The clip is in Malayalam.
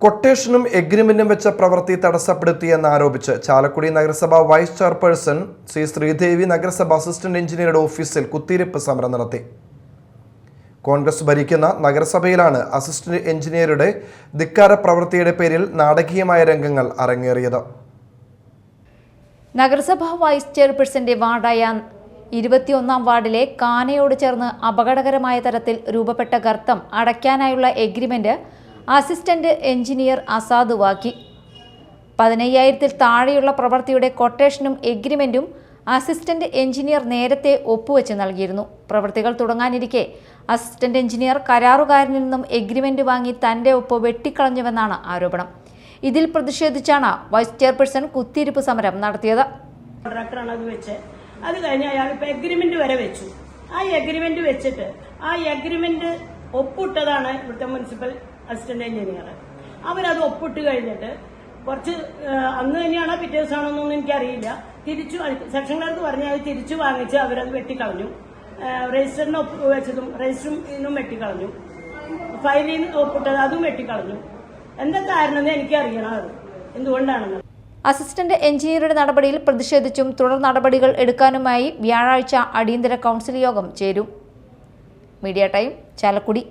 കൊട്ടേഷനും എഗ്രിമെന്റും വെച്ച പ്രവൃത്തി തടസ്സപ്പെടുത്തിയെന്ന് ആരോപിച്ച് ചാലക്കുടി നഗരസഭ വൈസ് ചെയർപേഴ്സൺ സി ശ്രീദേവി നഗരസഭ അസിസ്റ്റന്റ് എഞ്ചിനീയറുടെ ഓഫീസിൽ കുത്തിയിരിപ്പ് സമരം നടത്തി. കോൺഗ്രസ് ഭരിക്കുന്ന നഗരസഭയിലാണ് അസിസ്റ്റന്റ് എഞ്ചിനീയറുടെ ധിക്കാര പ്രവൃത്തിയുടെ പേരിൽ നാടകീയമായ രംഗങ്ങൾ അരങ്ങേറിയത്. നഗരസഭാ വൈസ് ചെയർപേഴ്സന്റെ വാർഡായ ഇരുപത്തിയൊന്നാം വാർഡിലെ കാനയോട് ചേർന്ന് അപകടകരമായ തരത്തിൽ രൂപപ്പെട്ട ഗർത്തം അടയ്ക്കാനായുള്ള എഗ്രിമെന്റ് അസിസ്റ്റന്റ് എഞ്ചിനീയർ അസാദ് വാക്കി. പതിനയ്യായിരത്തിൽ താഴെയുള്ള പ്രവൃത്തിയുടെ കൊട്ടേഷനും എഗ്രിമെന്റും അസിസ്റ്റന്റ് എഞ്ചിനീയർ നേരത്തെ ഒപ്പുവെച്ച് നൽകിയിരുന്നു. പ്രവൃത്തികൾ തുടങ്ങാനിരിക്കെ അസിസ്റ്റന്റ് എഞ്ചിനീയർ കരാറുകാരിൽ നിന്നും എഗ്രിമെന്റ് വാങ്ങി തന്റെ ഒപ്പ് വെട്ടിക്കളഞ്ഞുവെന്നാണ് ആരോപണം. ഇതിൽ പ്രതിഷേധിച്ചാണ് വൈസ് ചെയർപേഴ്സൺ കുത്തിയിരിപ്പ് സമരം നടത്തിയത്. കോൺട്രാക്ടറാണ് അത് കഴിഞ്ഞ് അയാൾ ഇപ്പൊ എഗ്രിമെന്റ് വരെ വെച്ചു. ആ എഗ്രിമെന്റ് വെച്ചിട്ട് ആ എഗ്രിമെന്റ് ഒപ്പിട്ടതാണ് ഇവിടുത്തെ മുനിസിപ്പൽ അസിസ്റ്റന്റ് എഞ്ചിനീയർ അവരത് ഒപ്പിട്ട് കഴിഞ്ഞിട്ട് കുറച്ച് അന്ന് തന്നെയാണോ പിറ്റേ ദിവസമാണോന്നൊന്നും എനിക്കറിയില്ല. തിരിച്ചു സെക്ഷൻ ക്ലർക്ക് പറഞ്ഞ് അത് തിരിച്ചു വാങ്ങിച്ച് അവരത് വെട്ടിക്കളഞ്ഞു. രജിസ്റ്ററിന് ഒപ്പ് വെച്ചതും രജിസ്റ്ററും ഇന്നും വെട്ടിക്കളഞ്ഞു. ഫയലിൽ ഒപ്പിട്ടത് അതും വെട്ടിക്കളഞ്ഞു. എന്താ കാരണം എന്ന് എനിക്കറിയണം അത്. എന്തുകൊണ്ടാണെന്ന്. അസിസ്റ്റന്റ് എഞ്ചിനീയറുടെ നടപടിയിൽ പ്രതിഷേധിച്ചും തുടർ നടപടികൾ എടുക്കാനുമായി വ്യാഴാഴ്ച അടിയന്തര കൌൺസിൽ യോഗം ചേരും. Media time Chalakudy